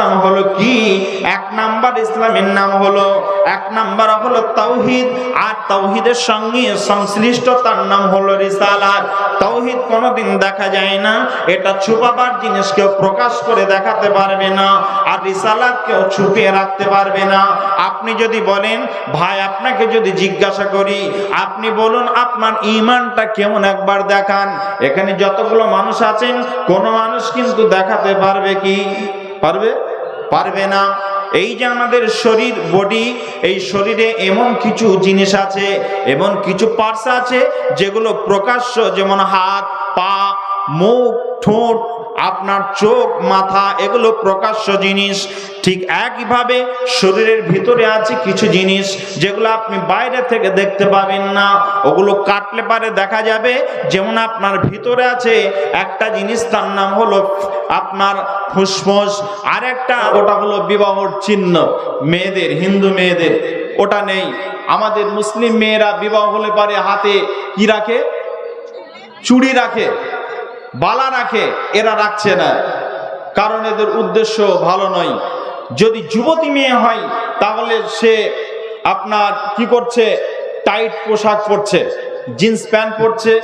ইসলাম হলো কি? এক নাম্বার ইসলামের নাম হলো, এক নাম্বার হলো তৌহিদ আর তৌহিদের সঙ্গে সংশ্লিষ্ট তার নাম হলো রিসালাত। তৌহিদ কোনোদিন দেখা যায় না, এটা ছুপাবার জিনিস, কেউ প্রকাশ করে দেখাতে পারবে না, আর রিসালাত কেউ ছুপিয়ে রাখতে পারবে না। আপনি যদি বলেন, ভাই, আপনাকে যদি জিজ্ঞাসা করি, আপনি বলুন আপনার ইমানটা কেমন একবার দেখান। এখানে যতগুলো মানুষ আছেন, কোন মানুষ কিন্তু দেখাতে পারবে কি? পারবে? পারবে না। এই যে আমাদের শরীর বডি এই শরীরে এমন কিছু জিনিস আছে, এমন কিছু পার্স আছে, যেগুলো প্রকাশ্য, যেমন হাত, পা, মুখ ঠোঁট, আপনার চোখ, মাথা, এগুলো প্রকাশ্য জিনিস। ঠিক একইভাবে শরীরের ভিতরে আছে কিছু জিনিস যেগুলো আপনি বাইরে থেকে দেখতে পাবেন না। ওগুলো কাটলে পারে দেখা যাবে যেমন আপনার ভিতরে আছে একটা জিনিস, তার নাম হলো আপনার ফুসফুস। আর একটা ওটা হলো বিবাহর চিহ্ন। মেয়েদের, হিন্দু মেয়েদের, ওটা নেই। আমাদের মুসলিম মেয়েরা বিবাহ হলে পারে হাতে কি রাখে? চুড়ি রাখে। বালা রাখে, এরা রাখছে না। কারণ এদের উদ্দেশ্য ভালো নয়। যদি যুবতী মেয়ে হয়, তাহলে সে আপনার কি করছে? টাইট পোশাক পরছে, জিন্স প্যান্ট পরছে,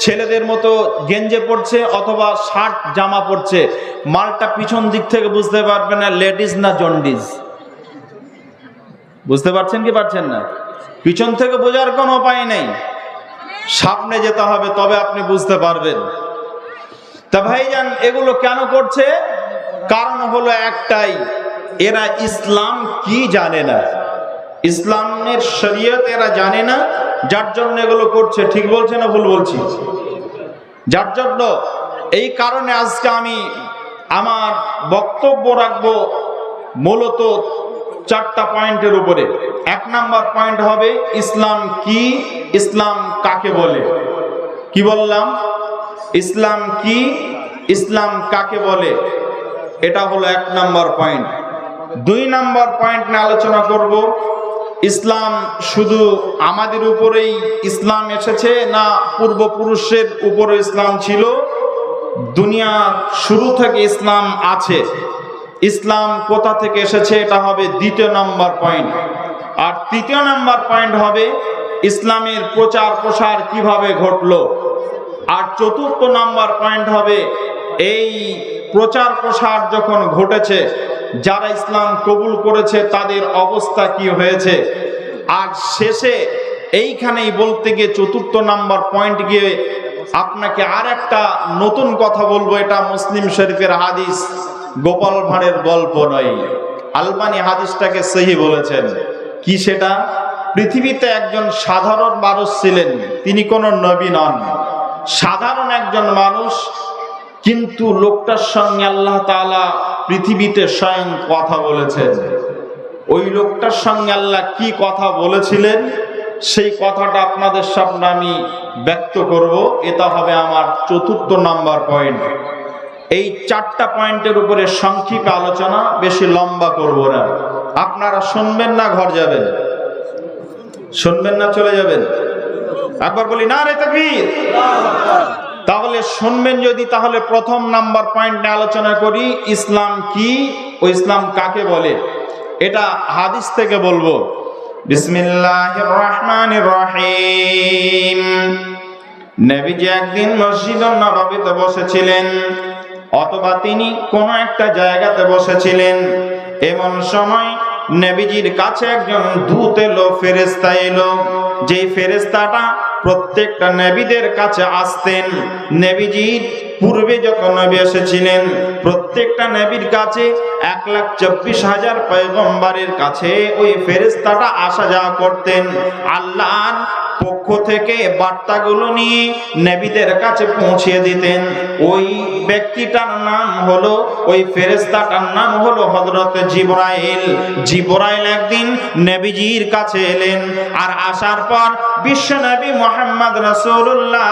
ছেলেদের মতো গেঞ্জে পরছে, অথবা শার্ট, জামা পরছে। মালটা পিছন দিক থেকে বুঝতে পারবে না, লেডিস না জন্ডিস। বুঝতে পারছেন কি পারছেন না? পিছন থেকে বোঝার কোনো উপায় নেই। সামনে যেতে হবে, তবে আপনি বুঝতে পারবেন। তা ভাইজান, এগুলো কেন করছে? কারণ হলো একটাই, এরা ইসলাম কি জানে না? ইসলামের শরীয়ত এরা জানে না, যার জন্য এগুলো করছে, ঠিক বলছে না ভুল বলছি? যার জন্য? এই কারণে আজকে আমি আমার বক্তব্য রাখব মূলত চারটা পয়েন্টের উপরে। এক নাম্বার পয়েন্ট হবে, ইসলাম কি, ইসলাম কাকে বলে? কি বললাম? ইসলাম কি? ইসলাম কাকে বলে? এটা হলো এক নাম্বার পয়েন্ট দুই নাম্বার পয়েন্ট নিয়ে আলোচনা করব। ইসলাম শুধু আমাদের উপরেই ইসলাম এসেছে না পূর্বপুরুষের উপরে ইসলাম ছিল? দুনিয়া শুরু থেকে ইসলাম আছে। ইসলাম কোথা থেকে এসেছে? এটা হবে দ্বিতীয় নাম্বার পয়েন্ট আর তৃতীয় নাম্বার পয়েন্ট হবে ইসলামের প্রচার প্রসার কীভাবে ঘটলো? আর চতুর্থ নাম্বার পয়েন্ট হবে এই প্রচার প্রসার যখন ঘটেছে, যারা ইসলাম কবুল করেছে তাদের অবস্থা কি হয়েছে? আর শেষে এইখানেই বলতে গিয়ে চতুর্থ নাম্বার পয়েন্ট গিয়ে আপনাকে আর একটা নতুন কথা বলব, এটা মুসলিম শরীফের হাদিস, গোপাল ভাঁড়ের গল্প নয়। আলবানি হাদিসটাকে সেহি বলেছেন। কি সেটা? পৃথিবীতে একজন সাধারণ মানুষ ছিলেন, তিনি কোনো নবী নন। সাধারণ একজন মানুষ, কিন্তু লোকটার সঙ্গে আল্লাহ তাআলা পৃথিবীতে স্বয়ং কথা বলেছেন। ওই লোকটার সঙ্গে আল্লাহ কি কথা বলেছিলেন, সেই কথাটা আপনাদের সামনে আমি ব্যক্ত করব। এটা হবে আমার চতুর্থ নাম্বার পয়েন্ট। এই চারটা পয়েন্টের উপরে সংক্ষিপ্ত আলোচনা, বেশি লম্বা করব না। আপনারা শুনবেন না, ঘর যাবেন। শুনবেন না, চলে যাবেন। একবার বলি না রে তকবীর। তাহলে শুনবেন যদি, তাহলে প্রথম নাম্বার পয়েন্ট আলোচনা করি, ইসলাম কি ও ইসলাম কাকে বলে? এটা হাদিস থেকে বলব। বিসমিল্লাহির রহমানির রহিম। নবীজি একদিন মসজিদ নববীতে বসেছিলেন, অথবা তিনি কোন একটা জায়গাতে বসেছিলেন। এমন সময় নবীজির কাছে একজন দূত এলো ফেরেস্তা এলো। যে ফেরেস্তাটা প্রত্যেকটা নেবিদের কাছে আসতেন, নেবিজি পূর্বে যখন নবী এসেছিলেন, প্রত্যেকটা নেবির কাছে এক লাখ চব্বিশ হাজার পয়গম্বারের কাছে ওই ফেরেস্তাটা আসা যাওয়া করতেন। আল্লাহর পক্ষ থেকে বার্তাগুলো নিয়ে নেবিদের কাছে পৌঁছিয়ে দিতেন। ওই ব্যক্তিটার নাম হলো, ওই ফেরেস্তাটার নাম হলো হজরত জিবরাইল। জিবরাইল একদিন নেবিজির কাছে এলেন আর আসার পর বিশ্ব নবী মোহাম্মদ রসুল্লাহ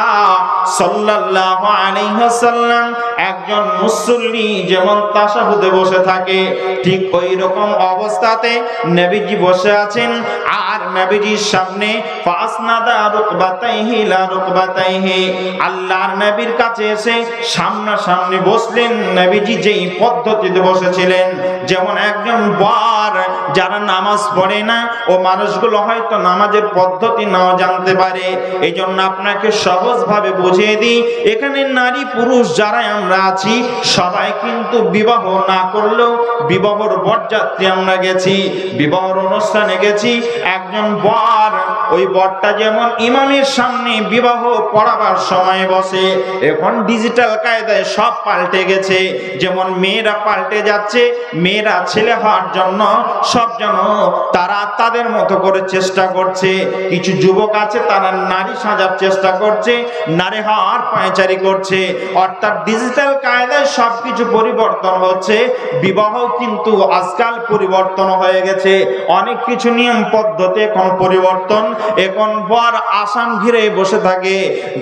সাল্লাল্লাহু আলাইহি ওয়াসাল্লাম একজন মুসল্লি যেমন তাশাহুদে বসে থাকে, ঠিক ওই রকম অবস্থাতে নবীজি বসে আছেন। আর নবীজির সামনে ফাসনাদা রুকবাতাইহি, লা কাছে এসে সামনাসামনি বসলেন। যেই পদ্ধতিতে বসেছিলেন, যেমন একজন বার যারা নামাজ পড়ে না, ও মানুষগুলো হয়তো নামাজের পদ্ধতি নাও জানতে পারে। এই জন্য আপনাকে সহজভাবে বুঝিয়ে দিই, এখানে নারী পুরুষ যারা আমরা আছি, সবাই কিন্তু বিবাহ না করলেও বিবাহর বরযাত্রী আমরা গেছি, বিবাহর অনুষ্ঠানে গেছি। একজন বর ওই বরটা যেমন ইমামের সামনে বিবাহ পড়াবার সময় বসে, এখন ডিজিটাল কায়দায় সব পাল্টে গেছে। যেমন মেয়েরা পাল্টে যাচ্ছে, মেয়েরা ছেলে হওয়ার জন্য সব যেন তারা তাদের মতো করে চেষ্টা করছে। কিছু যুবক আছে, তারা নারী সাজার চেষ্টা করছে, নারী হওয়ার পায়চারি করছে। অর্থাৎ ডিজিটাল কায়দায় সব কিছু পরিবর্তন হচ্ছে। বিবাহ কিন্তু আজকাল পরিবর্তন হয়ে গেছে। অনেক কিছু নিয়ম, পদ্ধতি এখন পরিবর্তন। এখন বর আসাম ঘিরে বসে থাকে।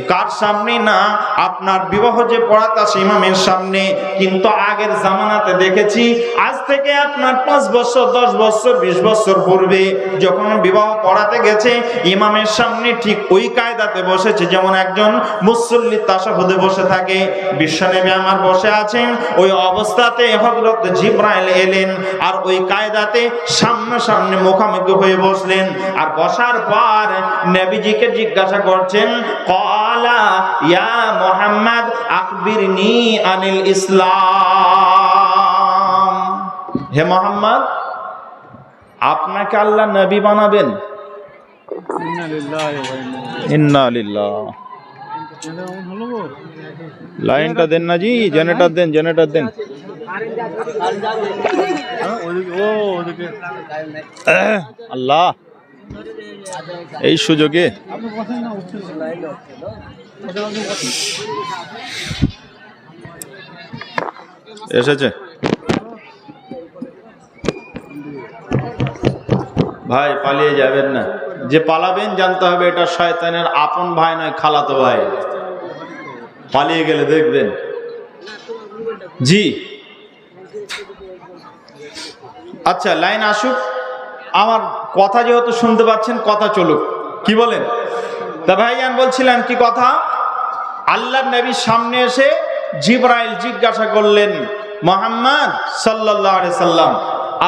কার সামনে না? আপনার বিবাহ যে পড়াতা ইমামের সামনে। কিন্তু আগের জামানাতে দেখেছি, আজ থেকে আপনার পাঁচ বছর, দশ বছর, বিশ বছর পূর্বে যখন বিবাহ পড়াতে গেছে, ইমামের সামনে ঠিক ওই কায়দাতে বসেছে, যেমন একজন মুসল্লি তাসাহুদে বসে থাকে। বিশ্বনবী আমার বসে আছেন। ওই অবস্থাতে হজরত জিব্রাইল এলেন আর ওই কায়দাতে সামনাসামনি মুখামুখি হয়ে বসলেন। আর বসার পর নবীজিকে জিজ্ঞাসা করছেন কলা ইয়া মোহাম্মদ আকবিরনি আনিল ইসলাম। হে মোহাম্মদ আপনাকে আল্লাহ নবী বানাবেন। লাইনটা দেন না জি জেনারেটর দেন জেনারেটর দেন। আল্লাহ। এই সুযোগে এসেছে। ভাই, পালিয়ে যাবেন না। যে পালাবেন, জানতে হবে এটা শয়তানের আপন ভাই নয়, খালাতো ভাই। পালিয়ে গেলে দেখবেন। জি। আচ্ছা লাইন আসুক। আমার কথা যেহেতু শুনতে পাচ্ছেন, কথা চলুক। কি বলেন? তা ভাইয়ান বলছিলাম কি কথা? আল্লাহ নবীর সামনে এসে জিব্রাইল জিজ্ঞাসা করলেন, মোহাম্মদ সাল্লাহ সাল্লাম,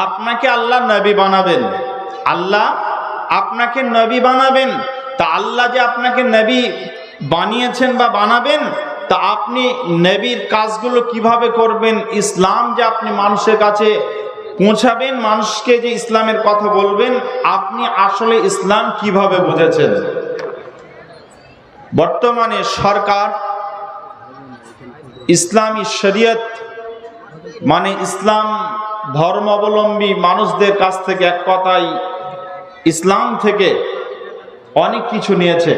আপনাকে আল্লাহ নবী বানাবেন? আল্লাহ আপনাকে নবী বানাবেন? তা আল্লাহ যে আপনাকে নবী বানিয়েছেন বা বানাবেন? তা আপনি নবীর কাজগুলো কীভাবে করবেন? ইসলাম যে আপনি মানুষের কাছে পৌঁছাবেন মানুষকে যে ইসলামের কথা বলবেন, আপনি আসলে ইসলাম কীভাবে বুঝেছেন? বর্তমানে সরকার ইসলামী শরীয়ত মানে ইসলাম ধর্মাবলম্বী মানুষদের কাছ থেকে এক কথাই ইসলাম থেকে অনেক কিছু নিয়েছে।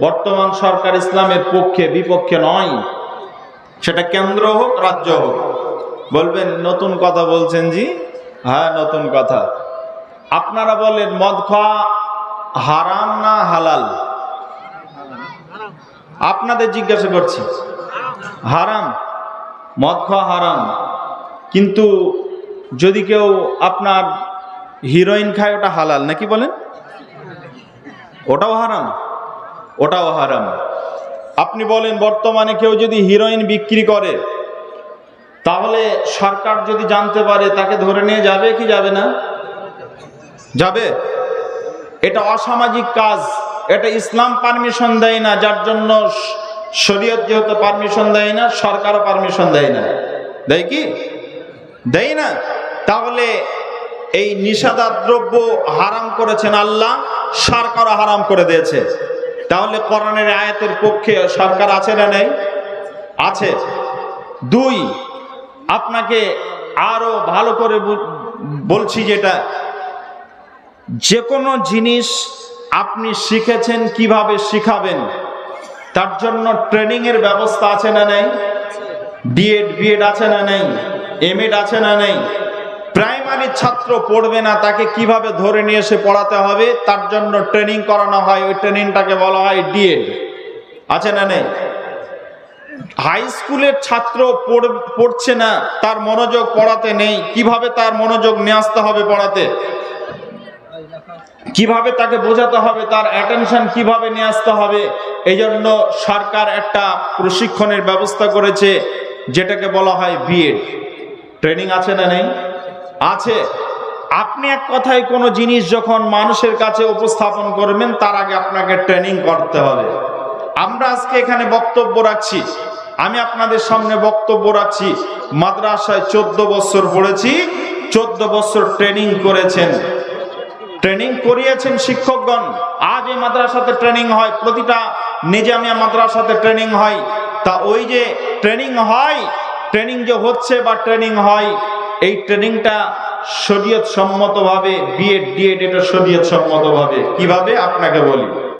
বর্তমান সরকার ইসলামের পক্ষে, বিপক্ষে নয়। সেটা কেন্দ্র হোক, রাজ্য হোক। বলবেন, নতুন কথা বলছেন জি? হ্যাঁ নতুন কথা। আপনারা বলেন মদ খাওয়া হারাম না হালাল? আপনাদের জিজ্ঞাসা করছি, হারাম? মদ খাওয়া হারাম? কিন্তু যদি কেউ আপনার হিরোইন খায়, ওটা হালাল নাকি বলেন? ওটাও হারাম? ওটাও হারাম। আপনি বলেন, বর্তমানে কেউ যদি হিরোইন বিক্রি করে তাহলে সরকার যদি জানতে পারে, তাকে ধরে নিয়ে যাবে কি যাবে না? যাবে? এটা অসামাজিক কাজ। এটা ইসলাম পারমিশন দেয় না, যার জন্য শরীয়ত যেহেতু পারমিশন দেয় না, সরকারও পারমিশন দেয় না। দেয় কি? দেয় না। তাহলে এই নিষেধার দ্রব্য হারাম করেছেন আল্লাহ, সরকারও হারাম করে দিয়েছে। তাহলে কোরআনের আয়াতের পক্ষে সরকার আছে না নেই? আছে। দুই আপনাকে আরও ভালো করে বলছি যেটা, যে কোনো জিনিস আপনি শিখেছেন কীভাবে শিখাবেন, তার জন্য ট্রেনিং এর ব্যবস্থা আছে না নেই? বিএড বিএড আছে না নেই? এম এড আছে না নেই? প্রাইমারি ছাত্র পড়বে না, তাকে কীভাবে ধরে নিয়ে এসে পড়াতে হবে, তার জন্য ট্রেনিং করানো হয়, ওই ট্রেনিংটাকে বলা হয় ডিএড আছে না নেই? হাই স্কুলের ছাত্র পড়- পড়ছে না, তার মনোযোগ পড়াতে নেই, কীভাবে তার মনোযোগ নিয়ে আসতে হবে পড়াতে? কীভাবে তাকে বোঝাতে হবে, তার অ্যাটেনশন কীভাবে নিয়ে আসতে হবে? এই জন্য সরকার একটা প্রশিক্ষণের ব্যবস্থা করেছে, যেটাকে বলা হয় বিএড ট্রেনিং আছে না নেই? আছে। আপনি এক কথায় কোনো জিনিস যখন মানুষের কাছে উপস্থাপন করবেন, তার আগে আপনাকে ট্রেনিং করতে হবে। আমরা আজকে এখানে বক্তব্য রাখছি। আমি আপনাদের সামনে বক্তব্য রাখছি। মাদ্রাসায় চোদ্দ বছর পড়েছি, চোদ্দ বছর ট্রেনিং করেছেন। ট্রেনিং করিয়েছেন শিক্ষকগণ। আজ এই মাদ্রাসাতে ট্রেনিং হয়, প্রতিটা নিজামিয়া মাদ্রাসাতে ট্রেনিং হয়। তা ওই যে ট্রেনিং হয়, ট্রেনিং যে হচ্ছে বা ট্রেনিং হয়, এই ট্রেনিংটা শরীয়ত সম্মতভাবে বিএড ডিএড এটা শরীয়ত সম্মতভাবে কীভাবে? আপনাকে বলি।